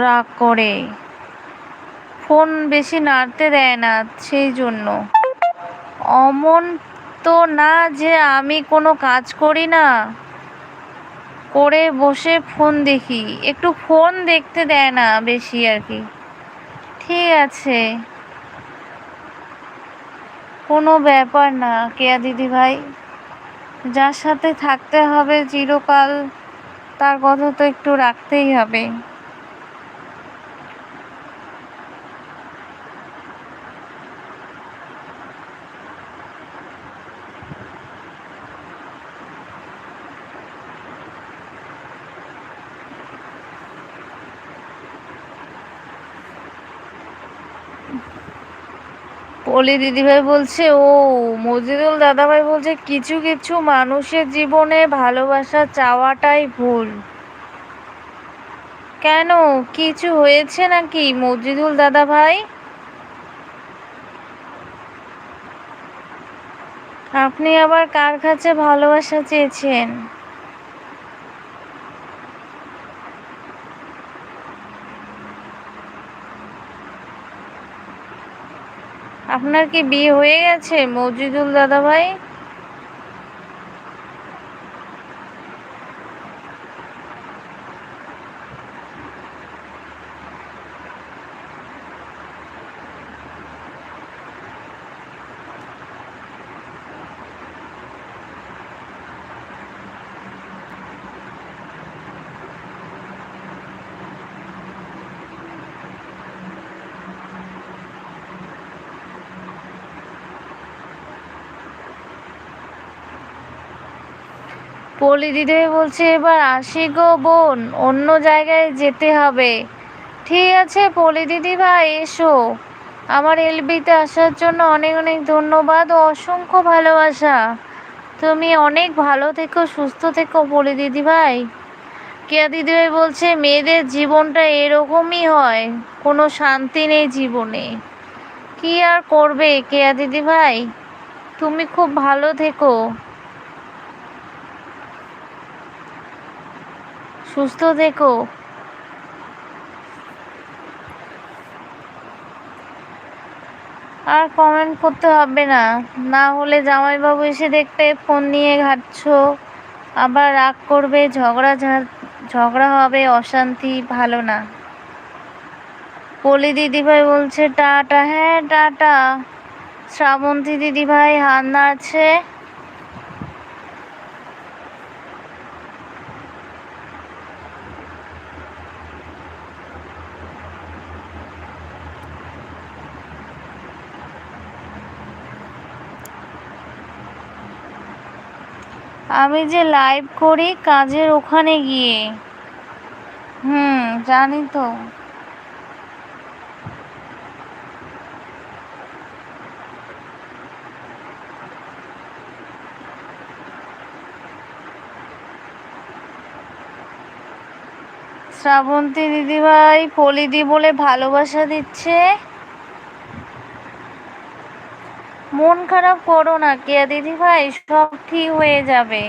রাগ করে। ফোন বেশি নাড়তে দেয় না সেই জন্য। অমন তো না যে আমি কোনো কাজ করি না। করে বসে ফোন দেখি। একটু ফোন দেখতে দেয় না বেশি আর কি। ঠিক আছে। কোনো ব্যাপার না, কেয়া দিদি ভাই। যার সাথে থাকতে হবে চিরকাল, তার কথা তো একটু রাখতেই হবে। পলি দিদিভাই বলছে, ও, মজিদুল দাদাভাই বলছে, কিছু কিছু মানুষের জীবনে ভালোবাসা চাওয়াটাই ভুল। কেন? কিছু হয়েছে নাকি মজিদুল দাদাভাই? আপনি আবার কার কাছে ভালোবাসা চেয়েছেন? আপনার কি বিয়ে হয়ে গেছে মজিদুল দাদাভাই? পলি দিদিভাই বলছে, এবার আসি গো বোন, অন্য জায়গায় যেতে হবে। ঠিক আছে পলি দিদি ভাই, এসো। আমার এলবিতে আসার জন্য অনেক অনেক ধন্যবাদ ও অসংখ্য ভালোবাসা। তুমি অনেক ভালো থেকো, সুস্থ থেকো পলি দিদি ভাই। কেয়া দিদিভাই বলছে, মেয়েদের জীবনটা এরকমই হয়, কোনো শান্তি নেই জীবনে। কি আর করবে কেয়া দিদি ভাই? তুমি খুব ভালো থেকো। সুস্থ থেকো। আর কমেন্ট করতে হবে না। না হলে জামাইবাবু এসে দেখবে ফোন নিয়ে ঘাটছো। আবার রাগ করবে, ঝগড়া ঝগড়া হবে, অশান্তি ভালো না। পলি দিদিভাই বলছে, টাটা। হ্যাঁ টাটা। শ্রাবন্তী দিদিভাই হাত নাড়ছে আমি যে লাইভ করি কাজের ওখানে গিয়ে। হুম, জানি তো। শ্রাবন্তী দিদিভাই পলিদি বলে ভালোবাসা দিচ্ছে। মন খারাপ করো না, কেয়া দিদি ভাই, সব ঠিক হয়ে যাবে।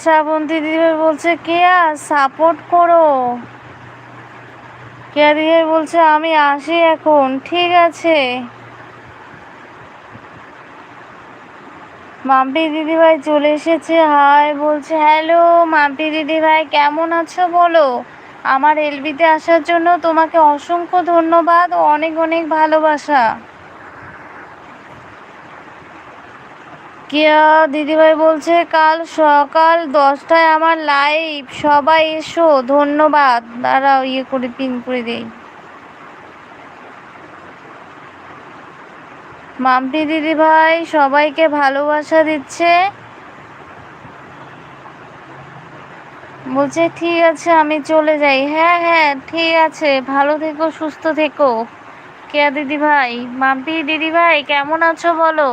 শ্রাবন্তী দিদি বলছে, কেয়া সাপোর্ট করো। ক্যারিয়ার বলছে আমি আসি এখন, ঠিক আছে। মাম্পি দিদিভাই চলে এসেছে, হাই, বলছে, হ্যালো, মাম্পি দিদিভাই, কেমন আছো বলো? আমার এলবিতে আসার জন্য তোমাকে অসংখ্য ধন্যবাদ, অনেক অনেক ভালোবাসা। কিয়া দিদিভাই বলছে, কাল সকাল দশটায় আমার লাইভ সবাই এসো, ধন্যবাদ। দাঁড়াও ইয়ে করে পিন করে দেই। মাম্পি দিদিভাই সবাইকে ভালোবাসা দিচ্ছে। বলছে, ঠিক আছে, আমি চলে যাই। হ্যাঁ হ্যাঁ ঠিক আছে, ভালো থেকো, সুস্থ থেকো। কেয়া দিদি ভাই মাম্পি দিদি ভাই কেমন আছো বলো?